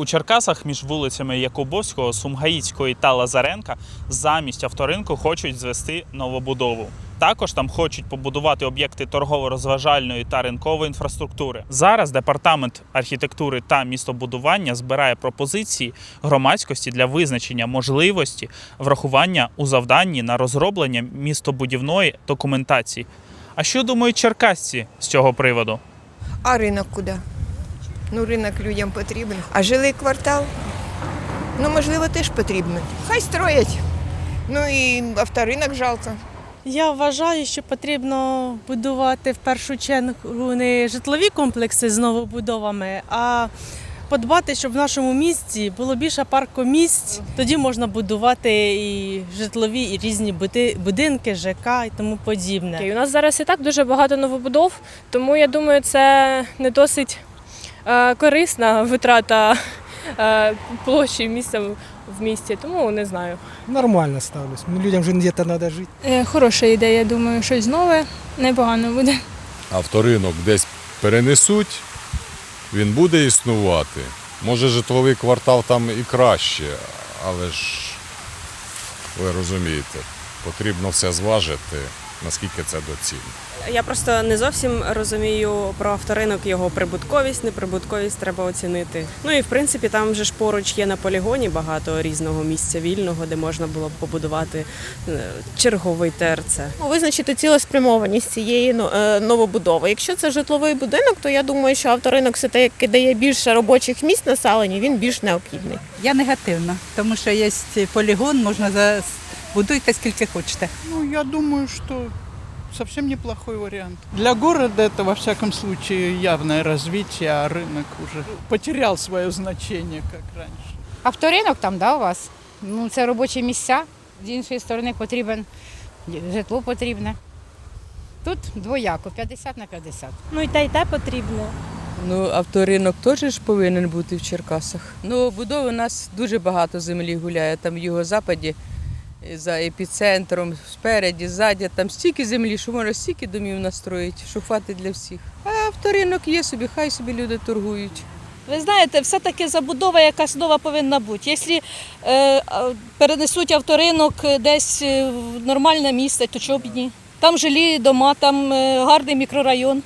У Черкасах між вулицями Якубовського, Сумгаїцької та Лазаренка замість авторинку хочуть звести новобудову. Також там хочуть побудувати об'єкти торгово-розважальної та ринкової інфраструктури. Зараз департамент архітектури та містобудування збирає пропозиції громадськості для визначення можливості врахування у завданні на розроблення містобудівної документації. А що думають черкасці з цього приводу? А ринок куди? Ну, ринок людям потрібен. А жилий квартал? Ну, можливо, теж потрібно. Хай строять. Ну і авторинок жалко. Я вважаю, що потрібно будувати в першу чергу не житлові комплекси з новобудовами, а подбати, щоб в нашому місті було більше паркомісць. Тоді можна будувати і житлові, і різні будинки, ЖК і тому подібне. У нас зараз і так дуже багато новобудов, тому я думаю, це не досить корисна витрата е, площі місця в- місті, тому не знаю. Нормально ставлюсь. Ну, Людям же где-то надо жить. Е, Хороша ідея, думаю, щось нове, непогано буде. авторинок десь перенесуть, він буде існувати. Може, житловий квартал там і краще, але ж ви розумієте, потрібно все зважити, наскільки це доцільно. Я просто не зовсім розумію про авторинок його прибутковість, неприбутковість треба оцінити. Ну і в принципі там же ж поруч є на полігоні багато різного місця вільного, де можна було б побудувати е, черговий ТРЦ. Ну, Визначити цілеспрямованість цієї ну, е, новобудови. Якщо це житловий будинок, то я думаю, що авторинок все таки дає більше робочих місць населенню, він більш необхідний. Я негативна, тому що є полігон, можна за будуйте скільки хочете. Ну, я думаю, что совсем неплохой вариант. Для города это, во всяком случае, явное развитие, а рынок уже потерял свое значение, как раньше. Авторинок там, да, у вас? Ну, це робочі місця. З іншої сторони потрібен житло потрібне. Тут двояко, 50 на 50. Ну і те, і те потрібно. Ну, авторинок теж ж повинен бути в Черкасах. Ну, будови у нас дуже багато землі гуляє. Там в юго-западі, е, за епіцентром, спереді, ззаді. Там стільки землі, що можна стільки домів настроїти, що хватить для всіх. А авторинок є собі, хай собі люди торгують. Ви знаєте, все-таки забудова якась нова повинна бути. Якщо е, перенесуть авторинок десь е, в нормальне місце, то чого б ні? Там жилі дома, там е, гарний мікрорайон.